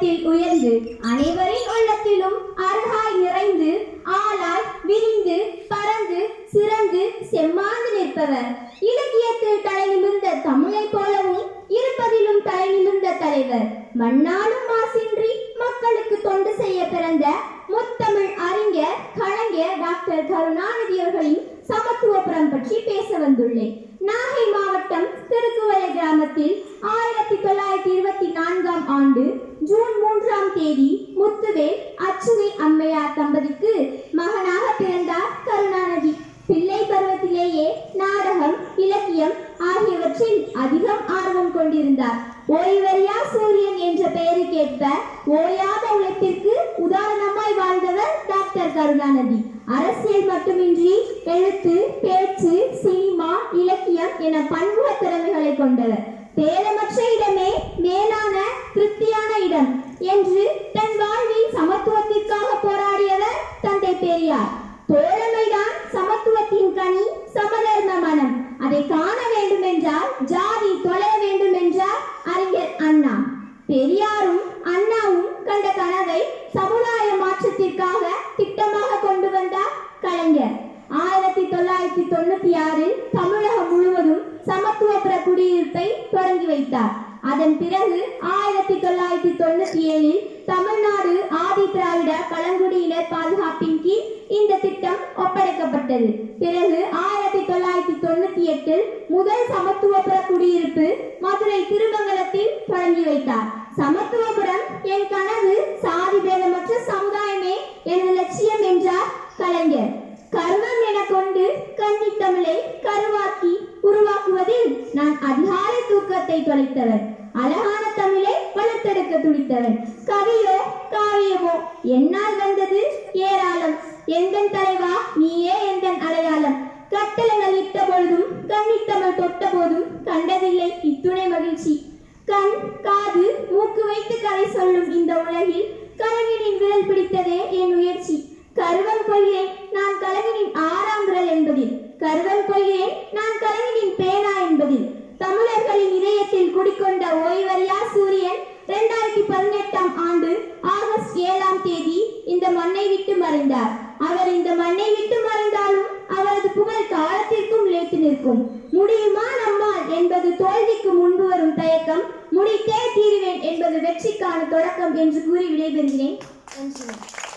உயரத்தில் உயர்ந்து அனைவரின் உள்ளத்திலும் அருகாய் நிறைந்து ஆளாய் விரிந்து பறந்து சிறந்து செம்மாந்து நிற்பவர். இலக்கியத்தில் தலை நிமிர்ந்த தமிழை போலவும் இருப்பதிலும் தலை நிமிர்ந்த தலைவர். மண்ணாலும் மாசின்றி மக்களுக்கு தொண்டு செய்ய பிறந்த முத்தமிழ் அறிஞர் கலைஞர் டாக்டர் கருணாநிதி அவர்களின் சமத்துவபுரம் பற்றி பேச வந்துள்ளேன். நாகை மாவட்டம் திருக்குவளை கிராமத்தில் ஆயிரத்தி தொள்ளாயிரத்தி இருபத்தி நான்காம் ஆண்டு ஜூன் மூன்றாம் தேதி முத்துவேல் அச்சுவே அம்மையார் தம்பதிக்கு மகனாக பிறந்தார் கருணாநிதி. பிள்ளை பருவத்திலேயே நாடகம் இலக்கியம் ஆகியவற்றில் அதிகம் ஆர்வம் கொண்டிருந்தார். ஓய்வறியா சூரியன் என்ற பெயருக்கேற்ப ஓயாத உழைப்பிற்கு உதாரணமாய் வாழ்ந்தவர் டாக்டர் கருணாநிதி. அரசியல் மட்டுமின்றி எழுத்து பேச்சு சினிமா இலக்கியம் என பன்முக திறமைகளை கொண்டவர். என்று தன் வாழ்வில் சமத்துவத்திற்காக போராடியவர் தந்தை பெரியார். தோழமைதான் சமத்துவத்தின் கனி சமதர்ம மனம். அதை காண வேண்டும் என்றால் ஜாதி தொலைய வேண்டும் என்றார் அறிஞர் அண்ணா. பெரியாரும் அண்ணாவும் கண்ட கனவை சமுதாய மாற்றத்திற்காக திட்டமாக கொண்டு வந்தார் கலைஞர். ஆயிரத்தி தொள்ளாயிரத்தி தொண்ணூத்தி ஆறில் தமிழகம் முழுவதும் சமத்துவ குடியிருப்பை தொடங்கி வைத்தார். அதன் பிறகு ஆயிரத்தி தொண்ணூத்தி ஏழில் தமிழ்நாடு ஆதி திராவிட பழங்குடியினர் பாதுகாப்பின் கீழ் இந்த திட்டம் ஒப்படைக்கப்பட்டது. பிறகு ஆயிரத்தி தொள்ளாயிரத்தி தொண்ணூத்தி எட்டில் முதல் சமத்துவபுர குடியிருப்பு மதுரை திருமங்கலத்தில் தொடங்கி வைத்தார். சமத்துவபுரம் என் கனவு சாதி பேதமற்ற சமுதாயமே எனது லட்சியம் என்றார் கலைஞர். கர்வம் என கொண்டு கன்னி தமிழை கருவாக்கி உருவாக்குவதில் நான் அதிகாலை தூக்கத்தை தொலைத்தவர். அழகா துடித்தவன் கவியோ காவியமோ என்னால் வந்தது ஏராளம். எந்தன் தலைவா நீயே எந்தன் அடையாளம். கட்டளங்கள் இட்ட பொழுதும் கன்னித்தமிழ் தொட்ட போதும் கண்டதில்லை இத்துணை மகிழ்ச்சி. கண் காது மூக்கு வைத்து கதை சொல்லும் இந்த உலகில் கலைஞனின் விரல் பிடித்ததே என் முயற்சி கருவம் கொள்கிறேன் நான் கலைஞனின் ஆறாம் விரல் என்பதில். கருவம் கொள்கிறேன் நான் கலைஞனின் பேனா என்பதில். தமிழர்களின் இதயத்தில் குடிக்கொண்ட இந்த மண்ணை விட்டு மறைந்தார். அவர் இந்த மண்ணை விட்டு மறைந்தாலும் அவரது புகழ் காலத்திற்கும் நிலைத்து நிற்கும். முடியுமா நம்மால் என்பது தோல்விக்கு முன்பு வரும் தயக்கம். முடித்தே தீருவேன் என்பது வெற்றிக்கான தொடக்கம் என்று கூறி விடைபெறுகிறேன். நன்றி.